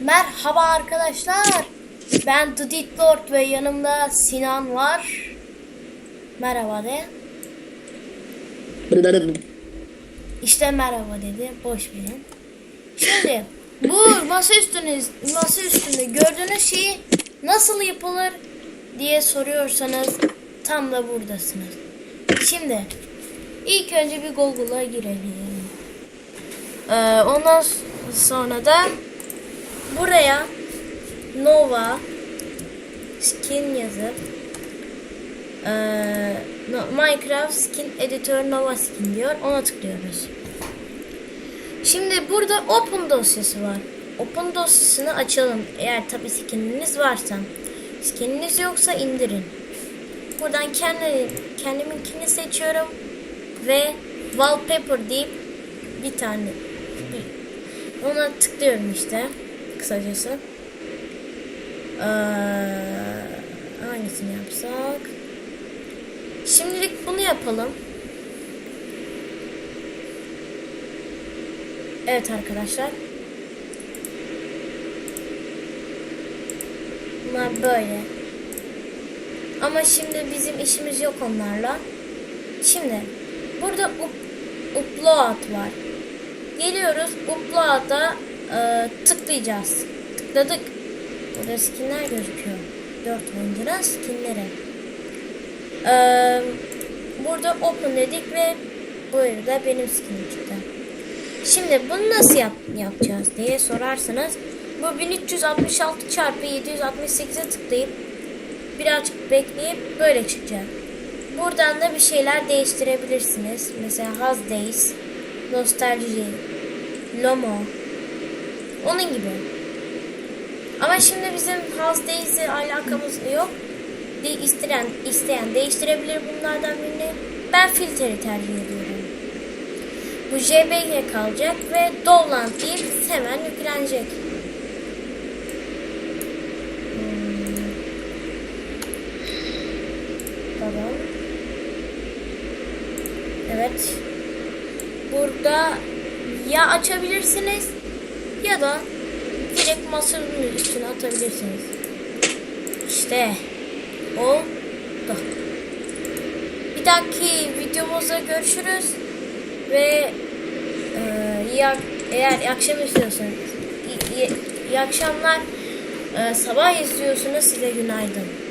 Merhaba arkadaşlar. Ben The Deed Lord ve yanımda Sinan var. Merhaba de. İşte merhaba dedi. Boş verin. Şimdi bu masa üstünüz masa üstünde gördüğünüz şeyi nasıl yapılır diye soruyorsanız tam da buradasınız. Şimdi ilk önce bir Google'a girelim. Ee, ondan sonra da buraya Nova skin yazıp ee, no- Minecraft skin editor Nova skin diyor. Ona tıklıyoruz. Şimdi burada open dosyası var. Open dosyasını açalım. Eğer tabi skininiz varsa. Skininiz yoksa indirin. Buradan kendi, kendiminkini seçiyorum. Ve wallpaper deyip bir tane ona tıklıyorum işte. Kısacası. Ee, hangisini yapsak? Şimdilik bunu yapalım. Evet arkadaşlar. Bunlar böyle. Ama şimdi bizim işimiz yok onlarla. Şimdi burada up, upload var. Geliyoruz upload'a e, tıklayacağız. Tıkladık. Burada skinler gözüküyor. 4 oyuncunun skinleri. E, burada open dedik ve burada benim skinim çıktı. Şimdi bunu nasıl yap yapacağız diye sorarsanız bu 1366 çarpı 768'e tıklayıp birazcık bekleyip böyle çıkacak. Buradan da bir şeyler değiştirebilirsiniz. Mesela Haz Days, Nostalji, Lomo. Onun gibi. Ama şimdi bizim Haz Days'e alakamız yok. De isteyen, isteyen değiştirebilir bunlardan birini. Ben filtreyi tercih ediyorum. Bu JPG kalacak ve Dovland deyip hemen yüklenecek. Hmm. Tamam. Evet. Burada ya açabilirsiniz ya da direkt masanın üstüne atabilirsiniz. İşte oldu. Bir dahaki videomuzda görüşürüz ve e, iyi, eğer akşam izliyorsanız iyi, iyi, iyi akşamlar e, sabah izliyorsunuz size günaydın.